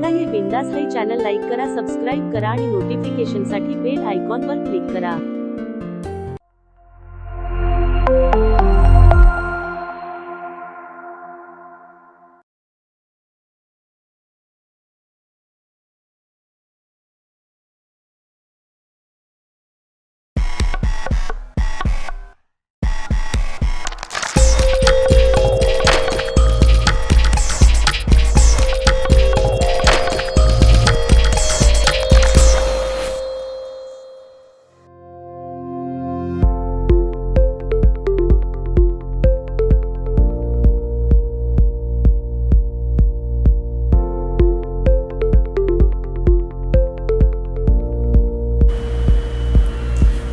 पुन्हा हे बिंदास है चॅनल लाईक करा सबस्क्राईब करा आणि नोटिफिकेशनसाठी बेल आयकॉनवर क्लिक करा.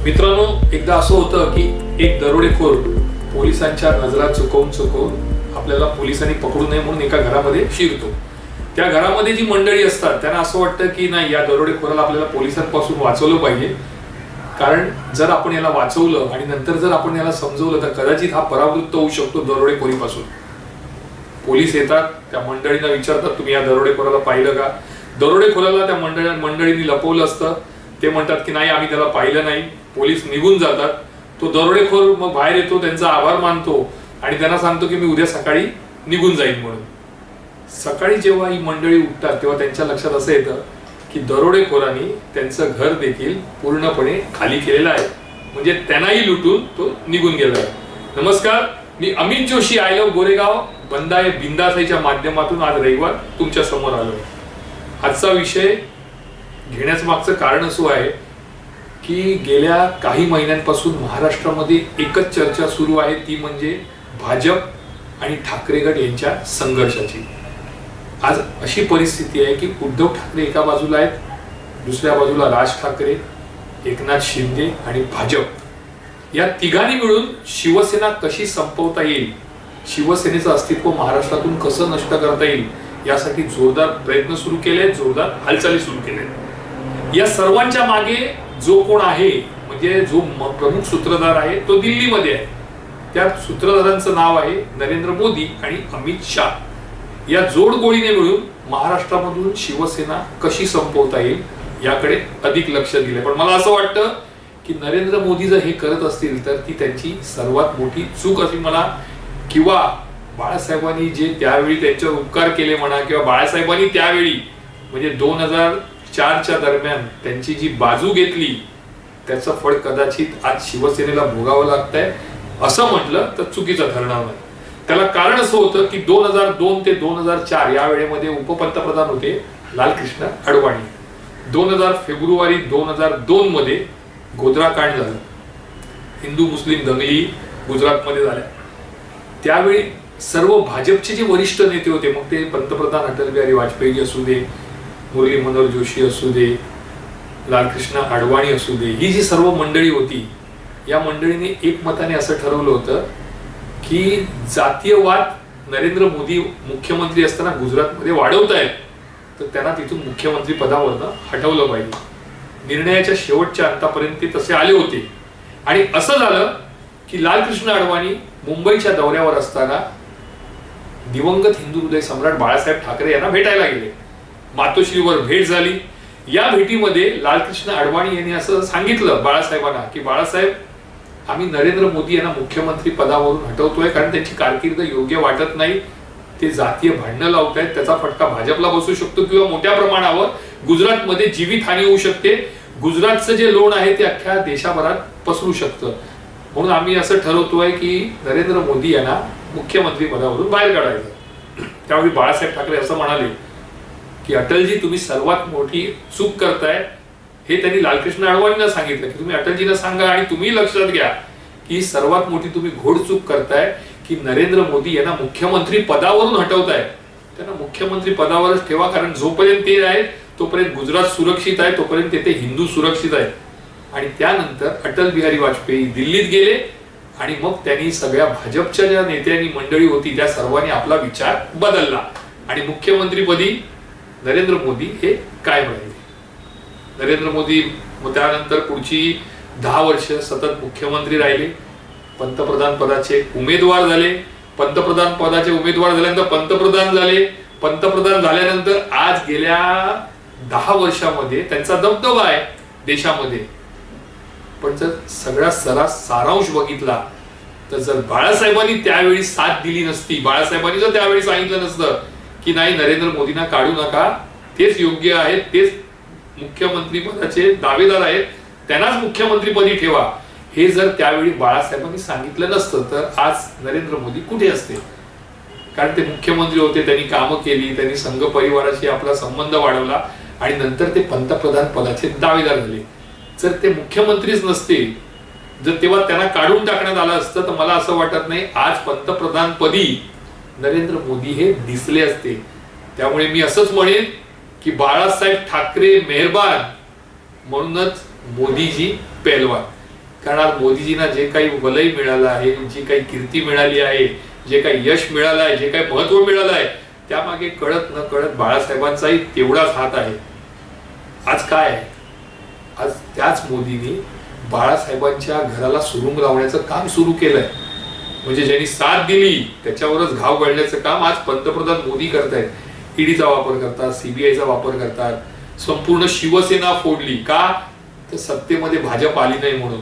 मित्रांनो एकदा असं होतं की एक दरोडेखोर पोलिसांच्या नजरा चुकवून चुकवून आपल्याला पोलिसांनी पकडू नये म्हणून एका घरामध्ये शिरतो. त्या घरामध्ये जी मंडळी असतात त्यांना असं वाटतं की नाही या दरोडेखोराला आपल्याला पोलिसांपासून वाचवलं पाहिजे. कारण जर आपण याला वाचवलं आणि नंतर जर आपण याला समजवलं तर कदाचित हा परावृत्त होऊ शकतो दरोडेखोरीपासून. पोलीस येतात त्या मंडळींना विचारतात तुम्ही या दरोडेखोराला पाहिलं का? दरोडेखोराला त्या मंडळ मंडळींनी लपवलं असतं. ते म्हणतात की नाही आम्ही त्याला पाहिलं नाही. पोलीस निघून जातात. तो दरोडेखोर मग बाहेर येतो त्यांचा आभार मानतो आणि त्यांना सांगतो की मी उद्या सकाळी निघून जाईन म्हणून. सकाळी जेव्हा ही मंडळी उठतात तेव्हा त्यांच्या लक्षात असं येतं की दरोडेखोरांनी त्यांचं घर देखील पूर्णपणे खाली केलेलं आहे. म्हणजे त्यांनाही लुटून तो निघून गेला आहे. नमस्कार मी अमित जोशी आय लव गोरेगाव बंदाय बिंदासाईच्या माध्यमातून आज रविवार तुमच्यासमोर आलो आजचा विषय घेण्याचं मागचं कारण असं आहे की गेल्या काही महिन्यांपासून महाराष्ट्रामध्ये एकच चर्चा सुरू आहे ती म्हणजे भाजप आणि ठाकरे गट यांच्या संघर्षाची. आज अशी परिस्थिती आहे की उद्धव ठाकरे एका बाजूला आहेत दुसऱ्या बाजूला राज ठाकरे एकनाथ शिंदे आणि भाजप. या तिघांनी मिळून शिवसेना कशी संपवता येईल शिवसेनेचं अस्तित्व महाराष्ट्रातून कसं नष्ट करता येईल यासाठी जोरदार प्रयत्न सुरू केले जोरदार हालचाली सुरू केल्या या सर्वांच्या मागे जो कोण आहे म्हणजे जो प्रमुख सूत्रधार आहे तो दिल्लीमध्ये आहे. त्या सूत्रधारांचं नाव आहे नरेंद्र मोदी आणि अमित शाह. या जोडगोळीने मिळून महाराष्ट्रामधून शिवसेना कशी संपवता येईल याकडे अधिक लक्ष दिले पण मला असं वाटतं की नरेंद्र मोदी जर हे करत असतील तर ती त्यांची सर्वात मोठी चूक अशी मला. किंवा बाळासाहेबांनी जे त्यावेळी त्यांच्यावर उपकार केले म्हणा किंवा बाळासाहेबांनी त्यावेळी म्हणजे दोन हजार चारच्या दरम्यान त्यांची जी बाजू घेतली त्याचं फळ कदाचित आज शिवसेनेला भोगावं लागतंय. असं म्हटलं तर चुकीचं ठरणार नाही. त्याला कारण असं होतं की दोन हजार दोन ते दोन हजार चार या वेळेमध्ये उपपंतप्रधान होते लालकृष्ण अडवाणी. दोन हजार फेब्रुवारी दोन हजार दोन मध्ये गोधरा कांड झालं. हिंदू मुस्लिम दंगली गुजरातमध्ये झाल्या. त्यावेळी सर्व भाजपचे जे वरिष्ठ नेते होते मग ते पंतप्रधान अटल बिहारी वाजपेयी असू दे मुरली मनोहर जोशी असू दे लालकृष्ण अडवाणी असू दे ही जी सर्व मंडळी होती या मंडळीने एकमताने असं ठरवलं होतं की जातीयवाद नरेंद्र मोदी मुख्यमंत्री असताना गुजरातमध्ये वाढवतायत तर त्यांना तिथून मुख्यमंत्री पदावरनं हटवलं पाहिजे. निर्णयाच्या शेवटच्या अंतापर्यंत ते तसे आले होते. आणि असं झालं की लालकृष्ण अडवाणी मुंबईच्या दौऱ्यावर असताना दिवंगत हिंदू हृदय सम्राट बाळासाहेब ठाकरे यांना भेटायला गेले. मातोश्रीवर भेट झाली. या भेटीमध्ये लालकृष्ण अडवाणी यांनी असं सांगितलं बाळासाहेबांना की बाळासाहेब आम्ही नरेंद्र मोदी यांना मुख्यमंत्री पदावरून हटवतोय कारण त्यांची कारकीर्द योग्य वाटत नाही. ते जातीय भांडणं लावत आहेत त्याचा फटका भाजपला बसू शकतो किंवा मोठ्या प्रमाणावर गुजरातमध्ये जीवितहानी होऊ शकते. गुजरातचं जे लोण आहे ते अख्ख्या देशाभरात पसरू शकतं. म्हणून आम्ही असं ठरवतोय की नरेंद्र मोदी यांना मुख्यमंत्री पदावरून बाहेर काढायचं. त्यावेळी बाळासाहेब ठाकरे असं म्हणाले की अटलजी तुम्ही सर्वात मोठी चूक करताय हे त्यांनी लालकृष्ण अडवाणींना सांगितलं की तुम्ही अटलजींना सांगा आणि तुम्ही लक्षात घ्या की सर्वात मोठी तुम्ही घोड चूक करताय की नरेंद्र मोदी यांना मुख्यमंत्री पदावरून हटवताय. त्यांना मुख्यमंत्री पदावरच ठेवा कारण जोपर्यंत ते आहेत तोपर्यंत गुजरात सुरक्षित आहे तोपर्यंत तेथे हिंदू सुरक्षित आहेत. आणि त्यानंतर अटल बिहारी वाजपेयी दिल्लीत गेले आणि मग त्यांनी सगळ्या भाजपच्या ज्या नेत्यांनी मंडळी होती त्या सर्वांनी आपला विचार बदलला. आणि मुख्यमंत्रीपदी नरेंद्र मोदी हे कायम राहिले नरेंद्र मोदी मग त्यानंतर पुढची दहा वर्ष सतत मुख्यमंत्री राहिले पंतप्रधान पदाचे उमेदवार झाले पंतप्रधान पदाचे उमेदवार झाल्यानंतर पंतप्रधान झाले पंतप्रधान झाल्यानंतर आज गेल्या दहा वर्षामध्ये त्यांचा दबदबा आहे देशामध्ये. पण जर सगळा सरा सारांश बघितला तर जर बाळासाहेबांनी त्यावेळी साथ दिली नसती बाळासाहेबांनी जर त्यावेळी सांगितलं नसतं की नाही नरेंद्र मोदींना काढू नका. तेच योग्य आहेत तेच मुख्यमंत्री पदाचे दावेदार आहेत त्यांनाच मुख्यमंत्रीपदी ठेवा. हे जर त्यावेळी बाळासाहेबांनी सांगितलं नसतं तर आज नरेंद्र मोदी कुठे असते? कारण ते मुख्यमंत्री होते त्यांनी कामं केली त्यांनी संघ परिवाराशी आपला संबंध वाढवला आणि नंतर ते पंतप्रधान पदाचे दावेदार झाले. जर ते मुख्यमंत्रीच नसते जर तेव्हा त्यांना काढून टाकण्यात आलं असतं तर मला असं वाटत नाही. आज पंतप्रधानपदी नरेंद्र मोदी हे दिसले असते. त्यामुळे मी असंच म्हणेन की बाळासाहेब ठाकरे मेहरबान म्हणूनच मोदीजी पेलवान. कारण आज मोदीजींना जे काही वलय मिळालं आहे जी काही कीर्ती मिळाली आहे जे काही यश मिळालं आहे जे काही महत्त्व मिळालं आहे त्यामागे कळत न कळत बाळासाहेबांचाही तेवढाच हात आहे. आज काय आहे? आज त्याच मोदींनी बाळासाहेबांच्या घराला सुरुंग लावण्याचं काम सुरू केलंय. म्हणजे ज्यांनी साथ दिली त्याच्यावरच घाव घालण्याचं काम आज पंतप्रधान मोदी करतायत. ईडीचा वापर करतात सीबीआयचा वापर करतात. संपूर्ण शिवसेना फोडली. का? तर सत्तेमध्ये भाजप आली नाही म्हणून.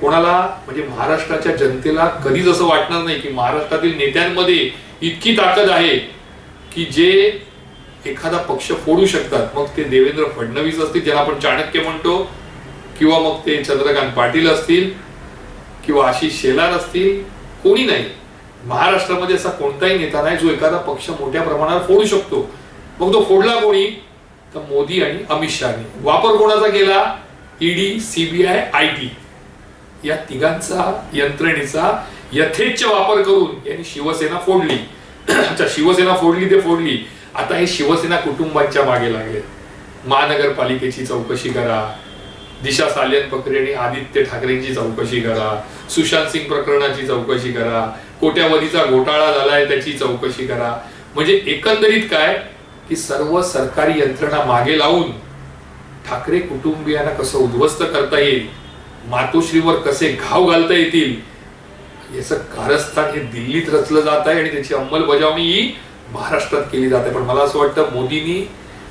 कोणाला? म्हणजे महाराष्ट्राच्या जनतेला कधीच असं वाटणार नाही की महाराष्ट्रातील नेत्यांमध्ये इतकी ताकद आहे की जे एखादा पक्ष फोडू शकतात. मग ते देवेंद्र फडणवीस असतील ज्याला आपण चाणक्य म्हणतो किंवा मग ते चंद्रकांत पाटील असतील किंवा आशिष शेलार असतील कोणी नाही. महाराष्ट्रामध्ये असा कोणताही नेता नाही जो एखादा पक्ष मोठ्या प्रमाणावर फोडू शकतो. मग तो फोडला कोणी? तर मोदी आणि अमित शहाने. वापर कोणाचा केला? ED CBI I T. या तिघांचा यंत्रणेचा यथेच्छ वापर करून यांनी शिवसेना फोडली. अच्छा शिवसेना फोडली ते फोडली. आता हे शिवसेना कुटुंबांच्या मागे लागले. महानगरपालिकेची चौकशी करा. दिशा सालियन प्रकरणी आणि आदित्य ठाकरेंची चौकशी करा. सुशांत सिंग प्रकरणाची चौकशी करा. कोट्यावधीचा घोटाळा झालाय त्याची चौकशी करा. म्हणजे एकंदरीत काय? की सर्व सरकारी यंत्रणा मागे लावून ठाकरे कुटुंबियांना कसं उद्ध्वस्त करता येईल? मातोश्रीवर कसे घाव घालता येतील? याचं कारस्थान हे दिल्लीत रचलं जात आहे आणि त्याची अंमलबजावणी ही महाराष्ट्रात केली जाते. पण मला असं वाटतं मोदींनी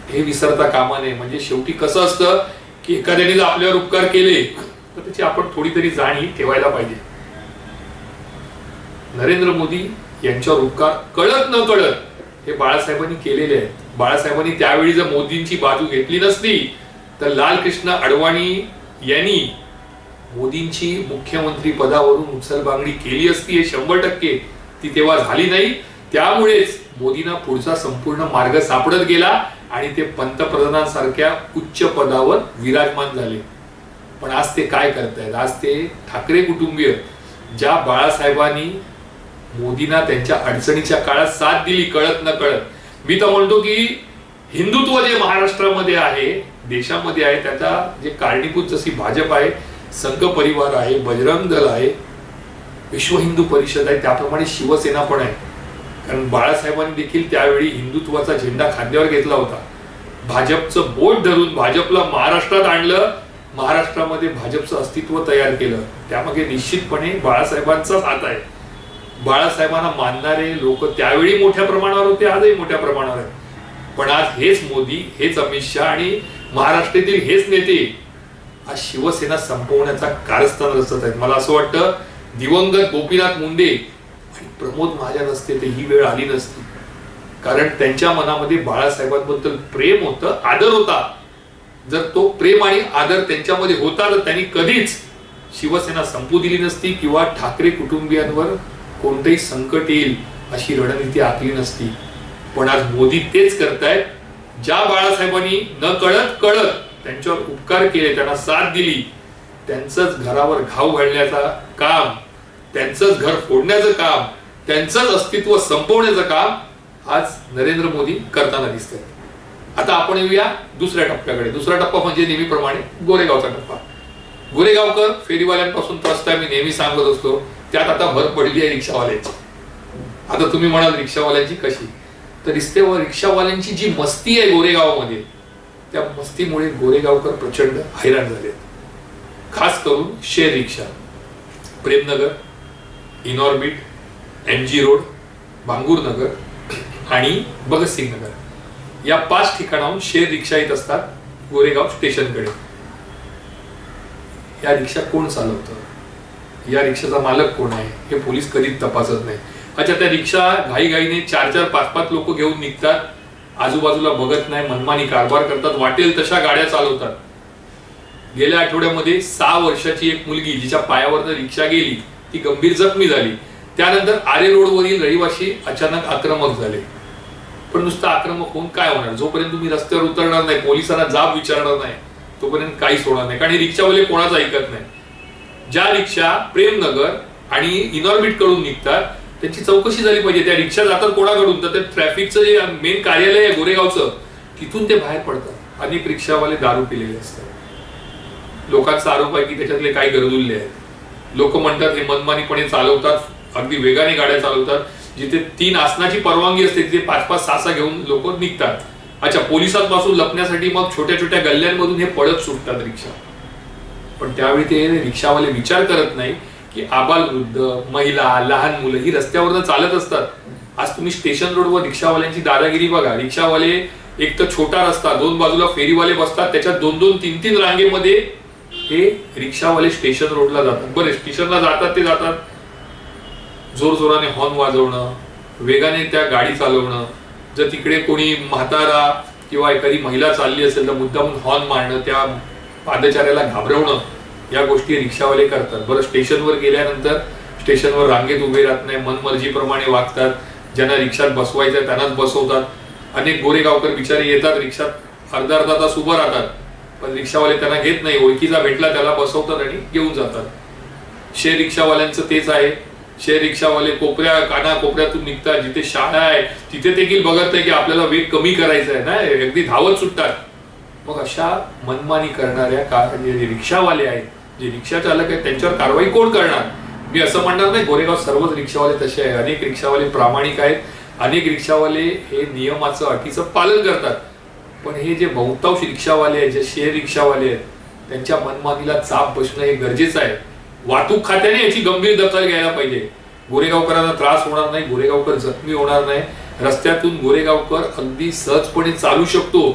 हे विसरता कामा नये. म्हणजे शेवटी कसं असतं की एखाद्याने जर आपल्यावर उपकार केले तर त्याची आपण थोडी तरी जाणीव ठेवायला पाहिजे. नरेंद्र मोदी यांच्यावर उपकार कळत न कळत हे बाळासाहेबांनी केलेले आहेत. बाळासाहेबांनी त्यावेळी जर मोदींची बाजू घेतली नसती तर लालकृष्ण अडवाणी यांनी मोदींची मुख्यमंत्री पदावरून उचलबांगडी केली असती हे शंभर टक्के ती तेव्हा झाली नाही. त्यामुळेच मोदींना पुढचा संपूर्ण मार्ग सापडत गेला. आणि ते पंतप्रधानांसारख्या उच्च पदावर विराजमान झाले. पण आज ते काय करतायत? आज ते ठाकरे कुटुंबीय ज्या बाळासाहेबांनी मोदींना त्यांच्या अडचणीच्या काळात साथ दिली कळत न कळत. मी तर म्हणतो की हिंदुत्व जे महाराष्ट्रामध्ये आहे देशामध्ये आहे त्याचा जे कारणीभूत जशी भाजप आहे संघ परिवार आहे बजरंग दल आहे विश्व हिंदू परिषद आहे त्याप्रमाणे शिवसेना पण आहे. कारण बाळासाहेबांनी देखील त्यावेळी हिंदुत्वाचा झेंडा खांद्यावर घेतला होता. भाजपचं बोट धरून भाजपला महाराष्ट्रात आणलं महाराष्ट्रामध्ये भाजपचं अस्तित्व तयार केलं. त्यामागे निश्चितपणे बाळासाहेबांचाच हात आहे. बाळासाहेबांना मानणारे लोक त्यावेळी मोठ्या प्रमाणावर होते आजही मोठ्या प्रमाणावर आहेत. पण आज हेच मोदी हेच अमित शहा आणि महाराष्ट्रातील हेच नेते आज शिवसेना संपवण्याचा कारस्थान रचत आहेत. मला असं वाटतं दिवंगत गोपीनाथ मुंडे प्रमोद महाजन असते तर ही वेळ आली नसती. कारण त्यांच्या मनामध्ये बाळासाहेबांबद्दल प्रेम होतं आदर होता. जर तो प्रेम आणि आदर त्यांच्यामध्ये होता तर त्यांनी कधीच शिवसेना संपू दिली नसती किंवा ठाकरे कुटुंबियांवर कोणतंही संकट येईल अशी रणनीती आखली नसती. पण आज मोदी तेच करतायत ज्या बाळासाहेबांनी न कळत कळत त्यांच्यावर उपकार केले त्यांना साथ दिली त्यांचंच घरावर घाव घालण्याचा काम त्यांचंच घर फोडण्याचं काम त्यांचंच अस्तित्व संपवण्याचं काम आज नरेंद्र मोदी करताना दिसतंय. आता आपण येऊया दुसऱ्या टप्प्याकडे. दुसरा टप्पा म्हणजे नेहमीप्रमाणे गोरेगावचा टप्पा. गोरेगावकर फेरीवाल्यांपासून त्रस्त आहे मी नेहमी सांगत असतो. त्यात आता भर पडली आहे रिक्षावाल्यांची. आता तुम्ही म्हणाल रिक्षावाल्यांची कशी? तर रिस्तेवर रिक्षावाल्यांची जी मस्ती आहे गोरेगावमध्ये त्या मस्तीमुळे गोरेगावकर प्रचंड हैराण झाले खास करून share rickshaw. Premnagar Inorbit M G road Bhangurnagar आणि भगतसिंग नगर. या पाच ठिकाणाहून शेर रिक्षा येत असतात गोरेगाव स्टेशनकडे या रिक्षा कोण चालवतं? या रिक्षाचा मालक कोण आहे? हे पोलीस कधीच तपासत नाही. अच्छा त्या रिक्षा घाईघाईने चार चार पाच पाच लोक घेऊन निघतात. आजूबाजूला बघत नाही मनमानी कारभार करतात. वाटेल तशा गाड्या चालवतात. गेल्या आठवड्यामध्ये सहा वर्षाची एक मुलगी जिच्या पायावर रिक्षा गेली ती गंभीर जखमी झाली. त्यानंतर आरे रोडवरील रहिवाशी अचानक आक्रमक झाले. पण नुसतं आक्रमक होऊन काय होणार? जोपर्यंत तुम्ही रस्त्यावर उतरणार नाही पोलिसांना जाब विचारणार नाही तोपर्यंत काहीच होणार नाही. कारण हे रिक्षावाले कोणाचं ऐकत नाही. ज्या रिक्षा प्रेमनगर आणि इनॉर्बिटकडून निघतात त्यांची चौकशी झाली पाहिजे. त्या रिक्षा जातात कोणाकडून? तर ते ट्रॅफिकचं जे मेन कार्यालय आहे गोरेगावचं तिथून ते बाहेर पडतात. अनेक रिक्षावाले दारू पिलेले असतात. लोकांचा आरोप आहे की त्याच्यातले काही गरजुल्ले आहेत. लोक म्हणतात हे मनमानीपणे चालवतात अगदी वेगाने गाड्या चालवतात जिथे तीन आसनाची परवानगी असते तिथे पाच पाच सहा सहा घेऊन लोक निघतात. अच्छा पोलिसांपासून लपण्यासाठी मग छोट्या छोट्या गल्ल्यांमधून हे पळत सुटतात रिक्षा. पण त्यावेळी ते रिक्षावाले विचार करत नाही की आबाल वृद्ध महिला लहान मुलं ही रस्त्यावरनं चालत असतात. आज तुम्ही स्टेशन रोडवर रिक्षावाल्यांची दादागिरी बघा. रिक्षावाले एक तर छोटा रस्ता दोन बाजूला फेरीवाले बसतात त्याच्यात दोन दोन तीन तीन रांगेमध्ये हे रिक्षावाले स्टेशन रोडला जातात. बरे स्टेशनला जातात ते जातात. जोरजोराने हॉर्न वाजवणं वेगाने त्या गाडी चालवणं जर तिकडे कोणी म्हातारा किंवा एखादी महिला चालली असेल तर मुद्दामून हॉर्न मारणं त्या पादचाऱ्याला घाबरवणं या गोष्टी रिक्षावाले करतात. बरं स्टेशनवर गेल्यानंतर स्टेशनवर रांगेत उभे राहत नाही मनमर्जीप्रमाणे वागतात. ज्यांना रिक्षात बसवायचं त्यांनाच बसवतात. अनेक गोरेगावकर बिचारे येतात रिक्षात अर्धा अर्धा तास उभं राहतात. पण रिक्षावाले त्यांना घेत नाही ओळखीचा भेटला त्याला बसवतात आणि घेऊन जातात. शेअर रिक्षावाल्यांचं तेच आहे शेअर रिक्षावाले कोपऱ्या काना कोपऱ्यातून निघतात जिथे शाळा आहे तिथे देखील बघत नाही की आपल्याला वेग कमी करायचा आहे ना? अगदी धावत सुटतात. मग अशा मनमानी करणाऱ्या का जे रिक्षावाले आहेत जे रिक्षा चालक आहेत त्यांच्यावर कारवाई कोण करणार? मी असं म्हणणार नाही गोरेगाव सर्वच रिक्षावाले तसे आहे अनेक रिक्षावाले प्रामाणिक आहेत. अनेक रिक्षावाले हे नियमाचं अटीचं पालन करतात. पण हे जे बहुतांश रिक्षावाले आहेत जे शेअर रिक्षावाले आहेत त्यांच्या मनमानीला चाप बसणं हे गरजेचं आहे. वाहतूक खात्याने याची गंभीर दखल घ्यायला पाहिजे. गोरेगावकरांना त्रास होणार नाही गोरेगावकर जखमी होणार नाही. रस्त्यातून गोरेगावकर अगदी सहजपणे चालू शकतो.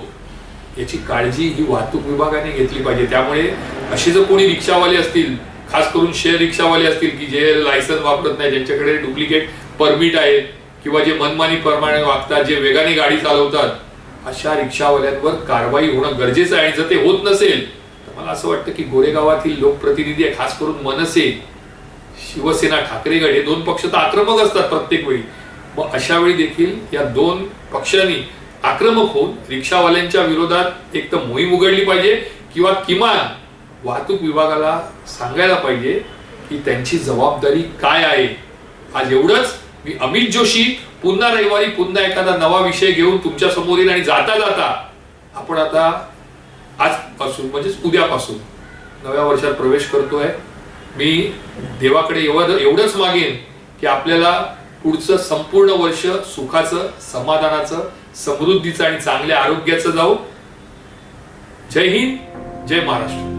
याची काळजी ही वाहतूक विभागाने घेतली पाहिजे. त्यामुळे असे जर कोणी रिक्षावाले असतील खास करून शेअर रिक्षावाले असतील की जे लायसन वापरत नाही ज्यांच्याकडे डुप्लिकेट परमिट आहे किंवा जे मनमानी प्रमाणे वागतात जे वेगाने गाडी चालवतात अशा रिक्षावाल्यांवर कारवाई होणं गरजेचं आहे. आणि जर ते होत नसेल मला असं वाटतं की गोरेगावातील लोकप्रतिनिधी खास करून मनसे शिवसेना ठाकरेगड हे दोन पक्ष तर आक्रमक असतात प्रत्येक वेळी. मग अशा वेळी देखील या दोन पक्षांनी आक्रमक होऊन रिक्षावाल्यांच्या विरोधात एक तर मोहीम उघडली पाहिजे किंवा किमान वाहतूक विभागाला सांगायला पाहिजे की त्यांची जबाबदारी काय आहे. आज एवढंच. मी अमित जोशी पुन्हा रविवारी पुन्हा एखादा नवा विषय घेऊन तुमच्यासमोर येईल आणि जाता जाता आपण आता आजपासून म्हणजेच उद्यापासून नव्या वर्षात प्रवेश करतोय. मी देवाकडे एवढं एवढंच मागेन की आपल्याला पुढचं संपूर्ण वर्ष सुखाचं समाधानाचं समृद्धीचं आणि चांगल्या आरोग्याचं जाऊ. जय हिंद जय महाराष्ट्र.